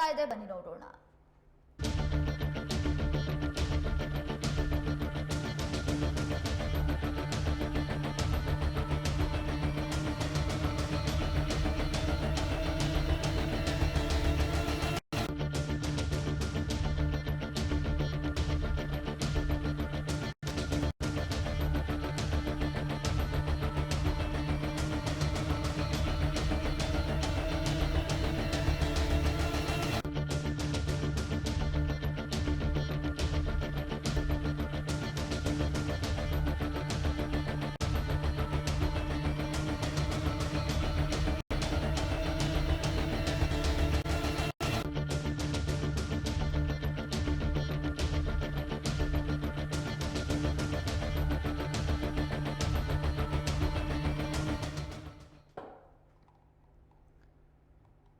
ಆಗ್ತಾ ಇದೆ ಬನ್ನಿ ನೋಡೋಣ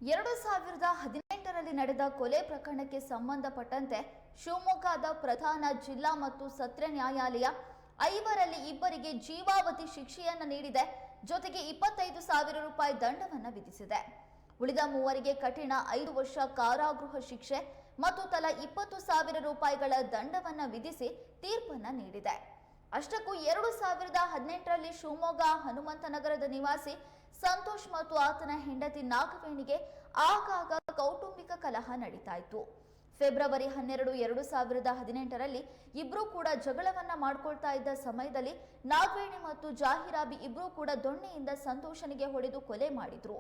ಎರಡು ಸಾವಿರದ ಹದಿನೆಂಟರಲ್ಲಿ ನಡೆದ ಕೊಲೆ ಪ್ರಕರಣಕ್ಕೆ ಸಂಬಂಧಪಟ್ಟಂತೆ ಶಿವಮೊಗ್ಗದ ಪ್ರಧಾನ ಜಿಲ್ಲಾ ಮತ್ತು ಸತ್ರ ನ್ಯಾಯಾಲಯ ಐವರಲ್ಲಿ ಇಬ್ಬರಿಗೆ ಜೀವಾವಧಿ ಶಿಕ್ಷೆಯನ್ನು ನೀಡಿದೆ. ಜೊತೆಗೆ ಇಪ್ಪತ್ತೈದು ಸಾವಿರ ರೂಪಾಯಿ ದಂಡವನ್ನು ವಿಧಿಸಿದೆ. ಉಳಿದ ಮೂವರಿಗೆ ಕಠಿಣ ಐದು ವರ್ಷ ಕಾರಾಗೃಹ ಶಿಕ್ಷೆ ಮತ್ತು ತಲಾ ಇಪ್ಪತ್ತು ಸಾವಿರ ರೂಪಾಯಿಗಳ ದಂಡವನ್ನು ವಿಧಿಸಿ ತೀರ್ಪನ್ನು ನೀಡಿದೆ. ಅಷ್ಟಕ್ಕೂ ಎರಡು ಸಾವಿರದ ಹದಿನೆಂಟರಲ್ಲಿ ಶಿವಮೊಗ್ಗ ಹನುಮಂತನಗರದ ನಿವಾಸಿ ಸಂತೋಷ್ ಮತ್ತು ಆತನ ಹೆಂಡತಿ ನಾಗವೇಣಿಗೆ ಆಗಾಗ ಕೌಟುಂಬಿಕ ಕಲಹ ನಡೀತಾ ಇತ್ತು ಫೆಬ್ರವರಿ ಹನ್ನೆರಡು, ಎರಡು ಸಾವಿರದ ಹದಿನೆಂಟರಲ್ಲಿ ಇಬ್ರು ಕೂಡ ಜಗಳವನ್ನ ಮಾಡ್ಕೊಳ್ತಾ ಇದ್ದ ಸಮಯದಲ್ಲಿ ನಾಗವೇಣಿ ಮತ್ತು ಜಾಹಿರಾಬಿ ಇಬ್ರು ಕೂಡ ದೊಣ್ಣೆಯಿಂದ ಸಂತೋಷನಿಗೆ ಹೊಡೆದು ಕೊಲೆ ಮಾಡಿದ್ರು.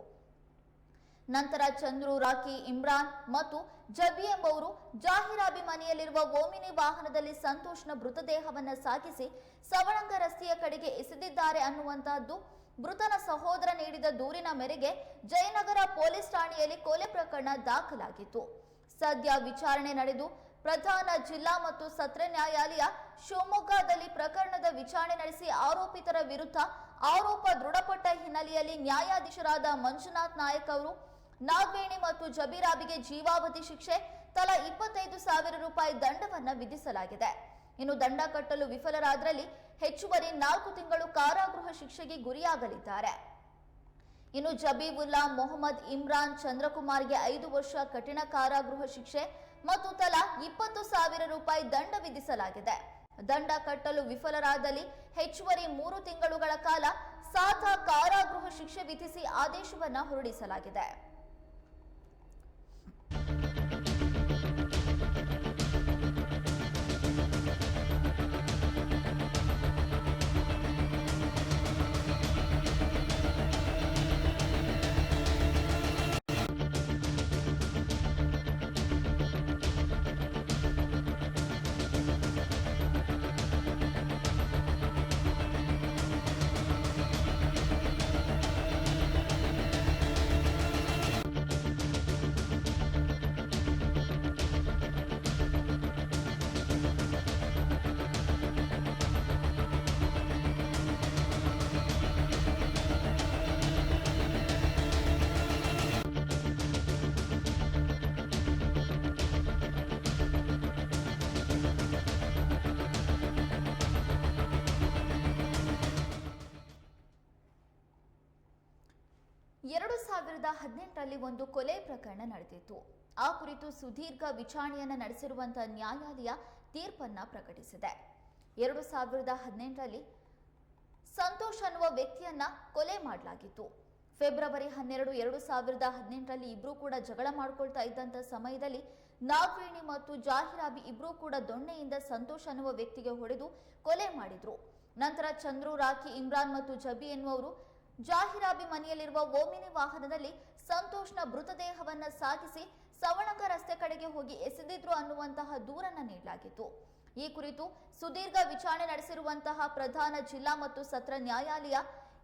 ನಂತರ ಚಂದ್ರು ರಾಕಿ ಇಮ್ರಾನ್ ಮತ್ತು ಜಬಿ ಎಂಬವರು ಜಾಹಿರಾಬಿ ಮನೆಯಲ್ಲಿರುವ ಓಮಿನಿ ವಾಹನದಲ್ಲಿ ಸಂತೋಷ್ನ ಮೃತದೇಹವನ್ನು ಸಾಗಿಸಿ ಸವಳಂಗ ರಸ್ತೆಯ ಕಡೆಗೆ ಎಸೆದಿದ್ದಾರೆ ಅನ್ನುವಂತಹದ್ದು ಮೃತನ ಸಹೋದರ ನೀಡಿದ ದೂರಿನ ಮೇರೆಗೆ ಜಯನಗರ ಪೊಲೀಸ್ ಠಾಣೆಯಲ್ಲಿ ಕೊಲೆ ಪ್ರಕರಣ ದಾಖಲಾಗಿತ್ತು. ಸದ್ಯ ವಿಚಾರಣೆ ನಡೆದು ಪ್ರಧಾನ ಜಿಲ್ಲಾ ಮತ್ತು ಸತ್ರ ನ್ಯಾಯಾಲಯ ಶಿವಮೊಗ್ಗದಲ್ಲಿ ಪ್ರಕರಣದ ವಿಚಾರಣೆ ನಡೆಸಿ ಆರೋಪಿತರ ವಿರುದ್ಧ ಆರೋಪ ದೃಢಪಟ್ಟ ಹಿನ್ನೆಲೆಯಲ್ಲಿ ನ್ಯಾಯಾಧೀಶರಾದ ಮಂಜುನಾಥ್ ನಾಯಕ್ ಅವರು ನಾಗವೇಣಿ ಮತ್ತು ಜಬೀರಾಬಿಗೆ ಜೀವಾವಧಿ ಶಿಕ್ಷೆ ತಲಾ ಇಪ್ಪತ್ತೈದು ಸಾವಿರ ರೂಪಾಯಿ ದಂಡವನ್ನು ವಿಧಿಸಲಾಗಿದೆ. ಇನ್ನು ದಂಡ ಕಟ್ಟಲು ವಿಫಲರಾದರಲ್ಲಿ ಹೆಚ್ಚುವರಿ ನಾಲ್ಕು ತಿಂಗಳು ಕಾರಾಗೃಹ ಶಿಕ್ಷೆಗೆ ಗುರಿಯಾಗಲಿದ್ದಾರೆ. ಇನ್ನು ಜಬೀಬುಲ್ಲಾ ಮೊಹಮ್ಮದ್ ಇಮ್ರಾನ್ ಚಂದ್ರಕುಮಾರ್ಗೆ ಐದು ವರ್ಷ ಕಠಿಣ ಕಾರಾಗೃಹ ಶಿಕ್ಷೆ ಮತ್ತು ತಲಾ ಇಪ್ಪತ್ತು ಸಾವಿರ ರೂಪಾಯಿ ದಂಡ ವಿಧಿಸಲಾಗಿದೆ. ದಂಡ ಕಟ್ಟಲು ವಿಫಲರಾದಲ್ಲಿ ಹೆಚ್ಚುವರಿ ಮೂರು ತಿಂಗಳುಗಳ ಕಾಲ ಸಾಧ ಕಾರಾಗೃಹ ಶಿಕ್ಷೆ ವಿಧಿಸಿ ಆದೇಶವನ್ನ ಹೊರಡಿಸಲಾಗಿದೆ. ಎರಡು ಸಾವಿರದ ಹದಿನೆಂಟರಲ್ಲಿ ಒಂದು ಕೊಲೆ ಪ್ರಕರಣ ನಡೆದಿತ್ತು. ಆ ಕುರಿತು ಸುದೀರ್ಘ ವಿಚಾರಣೆಯನ್ನು ನಡೆಸಿರುವಂತಹ ನ್ಯಾಯಾಲಯ ತೀರ್ಪನ್ನ ಪ್ರಕಟಿಸಿದೆ. ಎರಡು ಸಾವಿರದ ಹದಿನೆಂಟರಲ್ಲಿ ಸಂತೋಷ್ ಅನ್ನುವ ವ್ಯಕ್ತಿಯನ್ನ ಕೊಲೆ ಮಾಡಲಾಗಿತ್ತು. ಫೆಬ್ರವರಿ ಹನ್ನೆರಡು, ಎರಡು ಸಾವಿರದ ಹದಿನೆಂಟರಲ್ಲಿ ಇಬ್ರು ಕೂಡ ಜಗಳ ಮಾಡಿಕೊಳ್ತಾ ಇದ್ದಂತ ಸಮಯದಲ್ಲಿ ನಾಗವೇಣಿ ಮತ್ತು ಜಾಹಿರಾಬಿ ಇಬ್ರು ಕೂಡ ದೊಣ್ಣೆಯಿಂದ ಸಂತೋಷ್ ಅನ್ನುವ ವ್ಯಕ್ತಿಗೆ ಹೊಡೆದು ಕೊಲೆ ಮಾಡಿದ್ರು. ನಂತರ ಚಂದ್ರು, ರಾಖಿ, ಇಮ್ರಾನ್ ಮತ್ತು ಜಬಿ ಎನ್ನುವರು ಜಾಹಿರಾಬಿ ಮನೆಯಲ್ಲಿರುವ ಓಮಿನಿ ವಾಹನದಲ್ಲಿ ಸಂತೋಷ್ನ ಮೃತದೇಹವನ್ನು ಸಾಗಿಸಿ ಸವಣಕ ರಸ್ತೆ ಕಡೆಗೆ ಹೋಗಿ ಎಸೆದಿದ್ರು ಅನ್ನುವಂತಹ ದೂರನ್ನ ನೀಡಲಾಗಿತ್ತು. ಈ ಕುರಿತು ಸುದೀರ್ಘ ವಿಚಾರಣೆ ನಡೆಸಿರುವಂತಹ ಪ್ರಧಾನ ಜಿಲ್ಲಾ ಮತ್ತು ಸತ್ರ ನ್ಯಾಯಾಲಯ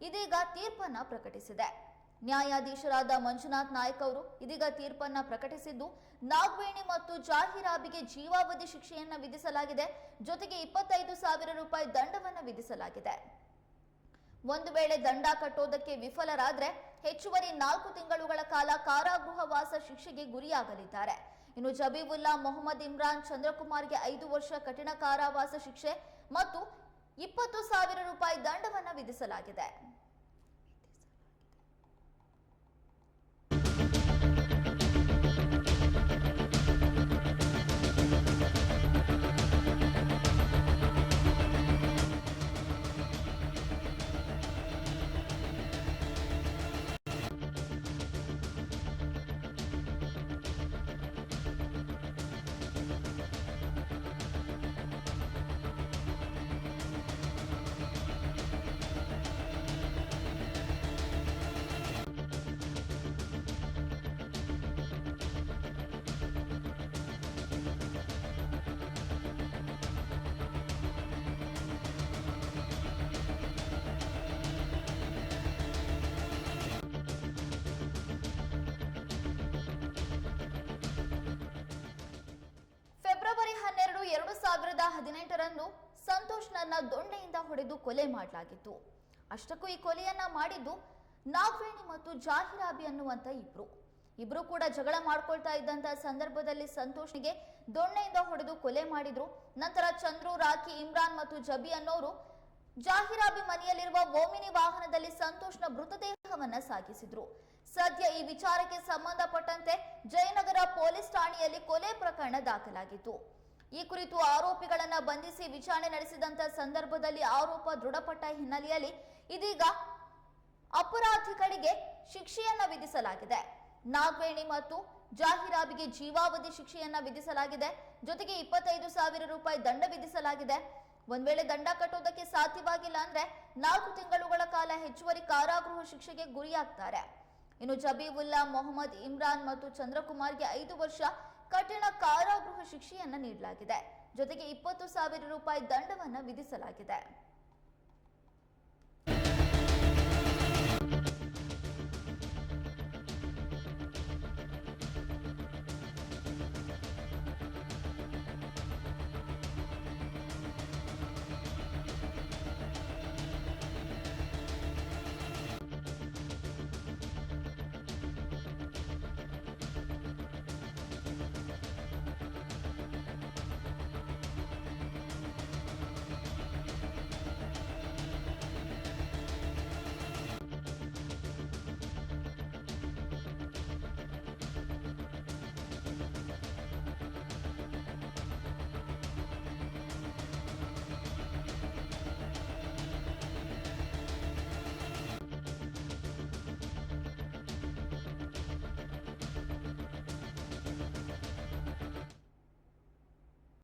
ಇದೀಗ ತೀರ್ಪನ್ನ ಪ್ರಕಟಿಸಿದೆ. ನ್ಯಾಯಾಧೀಶರಾದ ಮಂಜುನಾಥ್ ನಾಯಕ್ ಅವರು ಇದೀಗ ತೀರ್ಪನ್ನ ಪ್ರಕಟಿಸಿದ್ದು, ನಾಗ್ವೇಣಿ ಮತ್ತು ಜಾಹಿರಾಬಿಗೆ ಜೀವಾವಧಿ ಶಿಕ್ಷೆಯನ್ನ ವಿಧಿಸಲಾಗಿದೆ, ಜೊತೆಗೆ ಇಪ್ಪತ್ತೈದು ಸಾವಿರ ರೂಪಾಯಿ ದಂಡವನ್ನ ವಿಧಿಸಲಾಗಿದೆ. ಒಂದು ವೇಳೆ ದಂಡ ಕಟ್ಟೋದಕ್ಕೆ ವಿಫಲರಾದ್ರೆ ಹೆಚ್ಚುವರಿ ನಾಲ್ಕು ತಿಂಗಳುಗಳ ಕಾಲ ಕಾರಾಗೃಹವಾಸ ಶಿಕ್ಷೆಗೆ ಗುರಿಯಾಗಲಿದ್ದಾರೆ. ಇನ್ನು ಜಬೀವುಲ್ಲಾ ಮೊಹಮ್ಮದ್ ಇಮ್ರಾನ್ ಚಂದ್ರಕುಮಾರ್ಗೆ ಐದು ವರ್ಷ ಕಠಿಣ ಕಾರಾವಾಸ ಶಿಕ್ಷೆ ಮತ್ತು ಇಪ್ಪತ್ತು ಸಾವಿರ ರೂಪಾಯಿ ದಂಡವನ್ನು ವಿಧಿಸಲಾಗಿದೆ. ಸಂತೋಷ್ನನ್ನ ದೊಂಡೆಯಿಂದ ಹೊಡೆದು ಕೊಲೆ ಮಾಡಲಾಗಿತ್ತು. ಅಷ್ಟಕ್ಕೂ ಈ ಕೊಲೆಯನ್ನ ಮಾಡಿದ್ದು ನಾಗವೇಣಿ ಮತ್ತು ಜಾಹಿರಾಬಿ ಅನ್ನುವಂತ ಇಬ್ರು. ಇಬ್ರು ಕೂಡ ಜಗಳ ಮಾಡ್ಕೊಳ್ತಾ ಇದ್ದಂತ ಸಂದರ್ಭದಲ್ಲಿ ಸಂತೋಷ್ನಿಗೆ ದೊಣ್ಣೆಯಿಂದ ಹೊಡೆದು ಕೊಲೆ ಮಾಡಿದ್ರು. ನಂತರ ಚಂದ್ರು, ರಾಖಿ, ಇಮ್ರಾನ್ ಮತ್ತು ಜಬಿ ಅನ್ನೋರು ಜಾಹಿರಾಬಿ ಮನೆಯಲ್ಲಿರುವ ಓಮಿನಿ ವಾಹನದಲ್ಲಿ ಸಂತೋಷ್ನ ಮೃತದೇಹವನ್ನ ಸಾಗಿಸಿದ್ರು. ಸದ್ಯ ಈ ವಿಚಾರಕ್ಕೆ ಸಂಬಂಧಪಟ್ಟಂತೆ ಜಯನಗರ ಪೊಲೀಸ್ ಠಾಣೆಯಲ್ಲಿ ಕೊಲೆ ಪ್ರಕರಣ ದಾಖಲಾಗಿತ್ತು. ಈ ಕುರಿತು ಆರೋಪಿಗಳನ್ನ ಬಂಧಿಸಿ ವಿಚಾರಣೆ ನಡೆಸಿದಂತ ಸಂದರ್ಭದಲ್ಲಿ ಆರೋಪ ದೃಢಪಟ್ಟ ಹಿನ್ನೆಲೆಯಲ್ಲಿ ಇದೀಗ ಅಪರಾಧಿಗಳಿಗೆ ಶಿಕ್ಷೆಯನ್ನ ವಿಧಿಸಲಾಗಿದೆ. ನಾಗವೇಣಿ ಮತ್ತು ಜಾಹಿರಾಬಿಗೆ ಜೀವಾವಧಿ ಶಿಕ್ಷೆಯನ್ನ ವಿಧಿಸಲಾಗಿದೆ. ಜೊತೆಗೆ ಇಪ್ಪತ್ತೈದು ಸಾವಿರ ರೂಪಾಯಿ ದಂಡ ವಿಧಿಸಲಾಗಿದೆ. ಒಂದ್ ವೇಳೆ ದಂಡ ಕಟ್ಟೋದಕ್ಕೆ ಸಾಧ್ಯವಾಗಿಲ್ಲ ಅಂದ್ರೆ ನಾಲ್ಕು ತಿಂಗಳುಗಳ ಕಾಲ ಹೆಚ್ಚುವರಿ ಕಾರಾಗೃಹ ಶಿಕ್ಷೆಗೆ ಗುರಿಯಾಗ್ತಾರೆ. ಇನ್ನು ಜಬೀವುಲ್ಲಾ ಮೊಹಮ್ಮದ್ ಇಮ್ರಾನ್ ಮತ್ತು ಚಂದ್ರಕುಮಾರ್ಗೆ ಐದು ವರ್ಷ ಕಠಿಣ ಕಾರಾಗೃಹ ಶಿಕ್ಷೆಯನ್ನ ನೀಡಲಾಗಿದೆ. ಜೊತೆಗೆ ಇಪ್ಪತ್ತು ಸಾವಿರ ರೂಪಾಯಿ ದಂಡವನ್ನ ವಿಧಿಸಲಾಗಿದೆ.